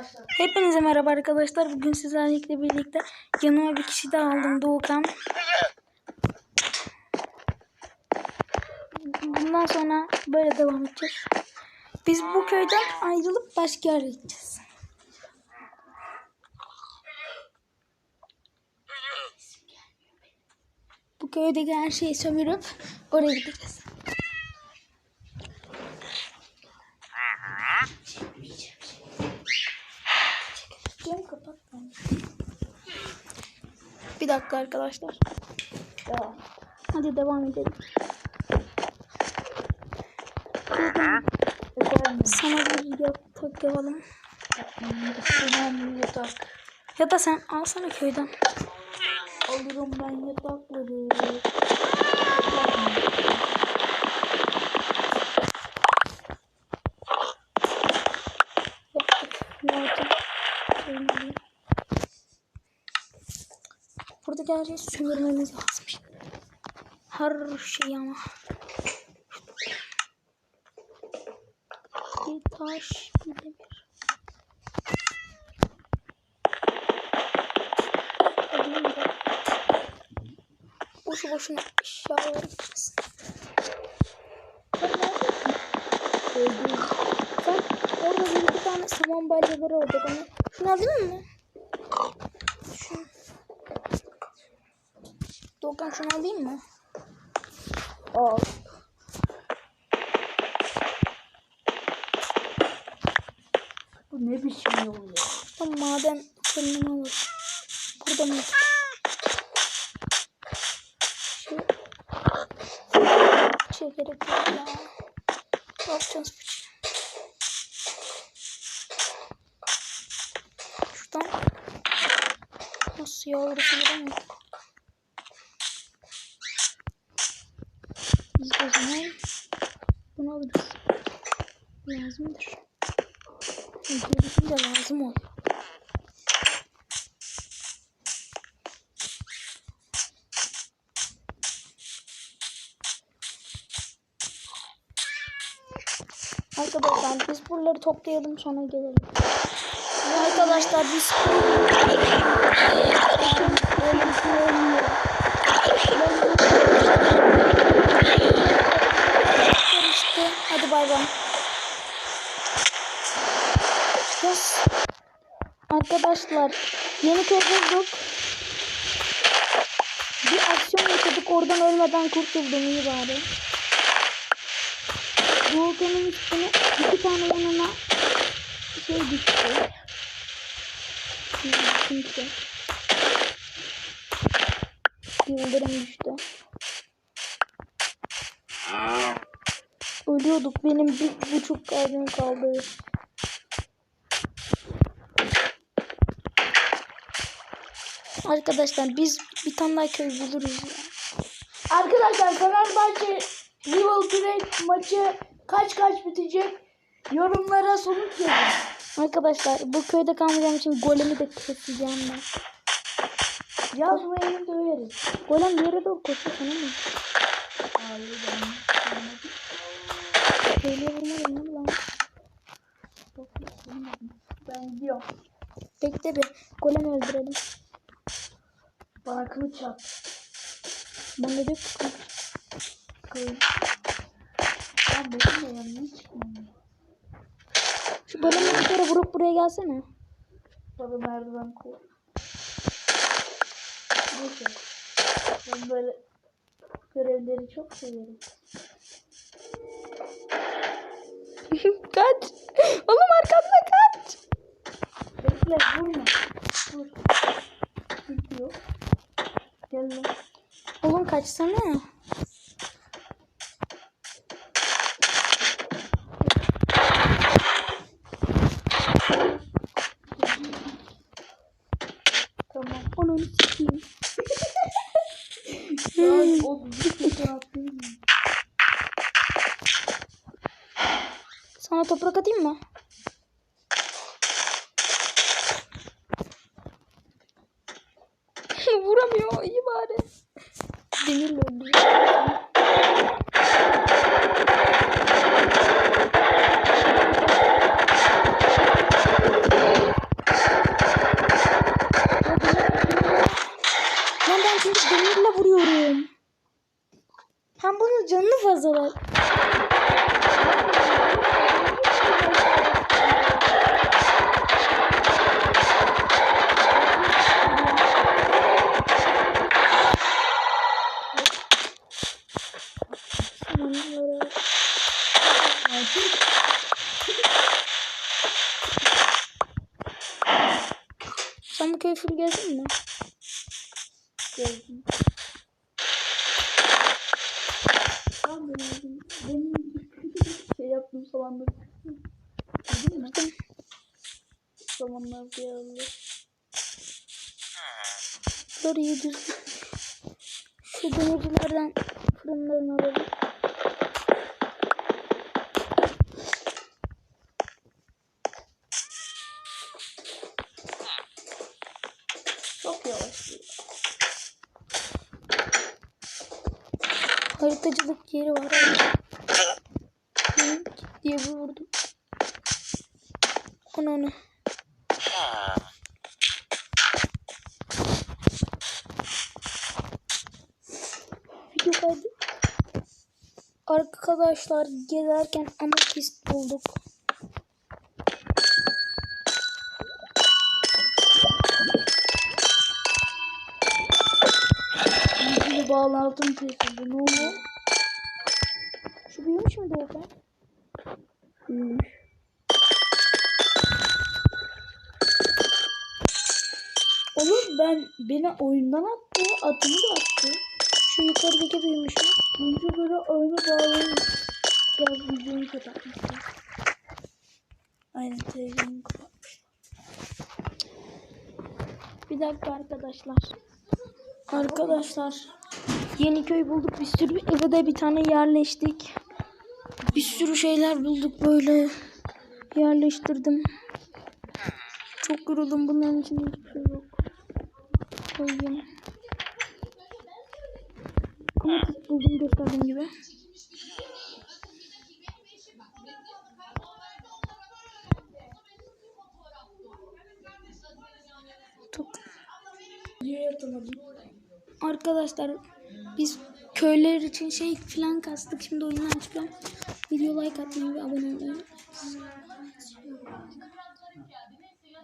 Başla. Hepinize merhaba arkadaşlar. Bugün sizlerle birlikte yanıma bir kişi daha aldım Doğukan. Bundan sonra böyle devam edeceğiz. Biz bu köyden ayrılıp başka yere gideceğiz. Bu köydeki her şeyi sömürüp oraya gideceğiz. Cam kapat. lan. Bir dakika arkadaşlar. Hadi devam edelim. Sana bir yatak yapalım. Yatak. Ya da sen alsana köyden. Alırım ben. Yatak. Şeyi sömürmemiz lazım. Her şey ama. Bir taş, bir demir. Boşu boşuna eşyalar gitmesin. Sen orada bir iki tane saman balyaları oldu bana. Şunu alayım mı? Şunu. Doğukan şunu alayım mı? Al. Bu ne biçim yol ya? Tamam maden kendine alır. Burada mı? Şu... Şey gerek yok ya. Ne yapacağız bu şey? Şuradan nasıl ya orası giremiyor. Biz o zaman bunu alırız. Lazımdır. Gerisi de lazım oluyor. Arkadaşlar biz buraları toplayalım sonra gelelim. Arkadaşlar biz Böyle bir şey olmuyor. işte. Hadi bay bay. Yes. Arkadaşlar yeni köy bulduk. Bir aksiyon yaşadık oradan ölmeden kurtuldum iyi bari. Volkan'ın üstüne iki tane yanına şey düştü. Kimse. Yıldırım düştü. Ölüyorduk. Benim bir buçuk kalbim kaldı. Arkadaşlar biz bir tane daha köy buluruz ya. Arkadaşlar Fenerbahçe Liverpool maçı kaç kaç bitecek? Yorumlara sonuç yazın. Arkadaşlar bu köyde kalmayacağım için golemi de keseceğim ben. Yazmayın döveriz. Golem yere doğru koşuyor sana mı? Hayır vurmadım ne lan? Ben gidiyorum. Bekle bir golem öldürelim. Bana kılıç at. Ben de bir Kılıç. Ben benim de yanına çıkmıyorum. Şu golemi bir kere vurup buraya gelsene. Bana merdiven koy. Neyse. Ben böyle görevleri çok severim. Kaç. Oğlum arkamda kaç. Bekle vurma. Dur. Sıkıntı yok. Gel lan. Oğlum kaçsana. Tamam. Onu sikeyim. Saat 32 saat değil Ona toprak atayım mı? Vuramıyor. iyi bari. Demirle öldürüyor. Hem bunun canını fazla var. Full gezdin mi? Geldim. Tamam benim, benim şey yaptığım zamanlar. Gördün mü? Zamanlar bir yerler. Burayı düz. Şu demircilerden fırınlarını alalım. Çok yavaş. Haritacılık yeri var. Hı, diye vurdum. Onu onu. Video kaydı. Arkadaşlar gezerken ametist bulduk. Bir bağlantım kesildi. Ne oldu? Şu büyümüş mü Doğukan? Büyümüş. Oğlum ben beni oyundan attı. Adımı da attı. Şu yukarıdaki büyümüş mü? Önce böyle oyunu bağlamış. Biraz videoyu kapatmıştım. Aynen televizyonu kapatmış. Bir dakika arkadaşlar. Arkadaşlar yeni köy bulduk bir sürü eve de bir tane yerleştik. Bir sürü şeyler bulduk böyle yerleştirdim. Çok yoruldum bunların içinde hiçbir şey yok. Koyayım. Ama buldum gösterdiğim gibi. Çok? Arkadaşlar biz köyler için şey falan kastık. Şimdi oyundan çıkıyorum. Video like atmayı ve abone olmayı.